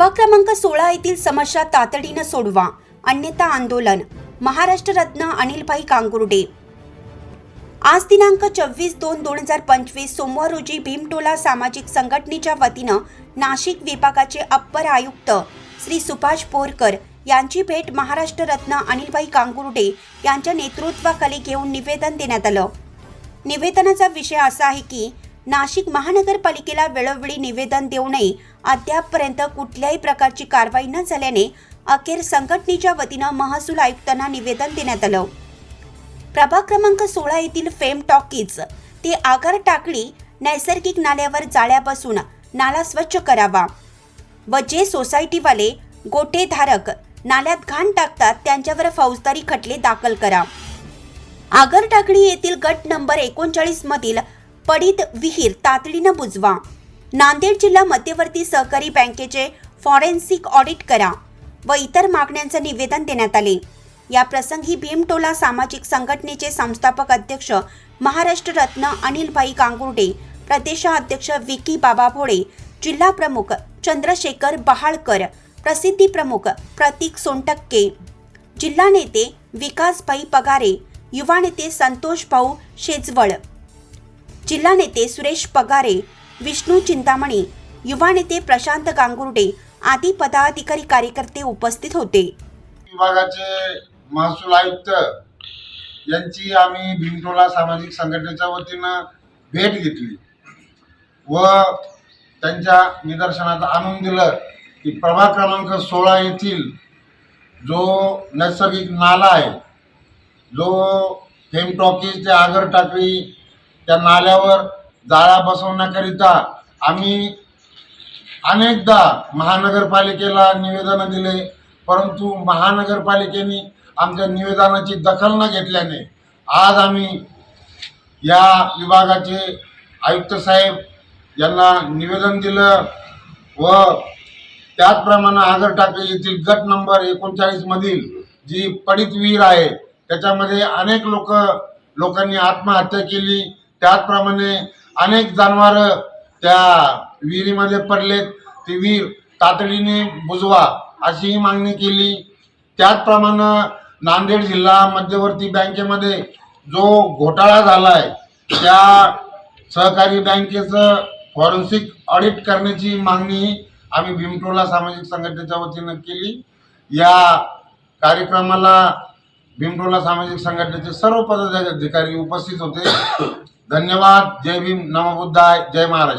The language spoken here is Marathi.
प्रभाग क्रमांक सोळा येथील समस्या तातडीनं सोडवा. अन्यथा आंदोलन. महाराष्ट्र रत्न अनिलभाई कांगुर्डे. आज दिनांक चोवीस दोन दोन हजार पंचवीस सोमवार रोजी भीमटोला सामाजिक संघटनेच्या वतीनं नाशिक विभागाचे अप्पर आयुक्त श्री सुभाष पोरकर यांची भेट महाराष्ट्र रत्न अनिलभाई कांगुर्डे यांच्या नेतृत्वाखाली घेऊन निवेदन देण्यात आलं. निवेदनाचा विषय असा आहे की नाशिक महानगरपालिकेला वेळोवेळी निवेदन देऊ नये. अद्यापपर्यंत कुठल्याही प्रकारची कारवाई न झाल्याने अखेर संघटनेच्या वतीनं महसूल आयुक्तांना निवेदन देण्यात आलं. प्रभाग क्रमांक सोळा येथील फेम टॉकीज ते आगार टाकळी नैसर्गिक नाल्यावर जाळ्या बसून नाला स्वच्छ करावा. व जे सोसायटीवाले गोटेधारक नाल्यात घाण टाकतात त्यांच्यावर फौजदारी खटले दाखल करा. आगर टाकळी येथील गट नंबर एकोणचाळीस मधील पडित विहीर तातडीनं बुजवा. नांदेड जिल्हा मध्यवर्ती सहकारी बँकेचे फॉरेन्सिक ऑडिट करा व इतर मागण्यांचं निवेदन देण्यात आले. या प्रसंगी भीमटोला सामाजिक संघटनेचे संस्थापक अध्यक्ष महाराष्ट्र रत्न अनिलभाई कांगुर्डे प्रदेशाध्यक्ष विकी बाबा भोळे जिल्हा प्रमुख चंद्रशेखर बहाळकर प्रसिद्धी प्रमुख प्रतीक सोनटक्के जिल्हा नेते विकासभाई पगारे युवा नेते संतोष भाऊ शेजवळ जिल्हा नेते सुरेश पगारे विष्णू चिंतामणी युवा नेते प्रशांत गांगुर्डे आदी पदाधिकारी कार्यकर्ते उपस्थित होते. विभागाचे महसूल आयुक्त यांची आम्ही भीमटोला सामाजिक संघटनेच्या वतीनं भेट घेतली व त्यांच्या निदर्शनात आणून दिलं की प्रभाग क्रमांक सोळा येथील जो नैसर्गिक नाला आहे जो फेम टॉकीज ते आगर टाकळी त्या नाल्यावर जाळा बसवण्याकरिता आम्ही अनेकदा महानगरपालिकेला निवेदनं दिले परंतु महानगरपालिकेने आमच्या निवेदनाची दखल न घेतल्याने आज आम्ही या विभागाचे आयुक्त साहेब यांना निवेदन दिलं व त्याचप्रमाणे आगर टाकळी येथील गट नंबर एकोणचाळीसमधील जी पडित विहीर आहे त्याच्यामध्ये अनेक लोक लोकांनी आत्महत्या केली त्याचप्रमाणे अनेक जनावरं त्या विहिरीमध्ये पडलेत. ती विहीर तातडीने बुजवा अशीही मागणी केली. त्याचप्रमाणे नांदेड जिल्हा मध्यवर्ती बँकेमध्ये जो घोटाळा झाला आहे त्या सहकारी बँकेचं फॉरेन्सिक ऑडिट करण्याची मागणी आम्ही भीमटोला सामाजिक संघटनेच्या वतीनं केली. या कार्यक्रमाला भीमटोला सामाजिक संघटनेचे सर्व पदाधिकारी उपस्थित होते. धन्यवाद. जय भीम. नमबुद्धाय जय महाराष्ट्र.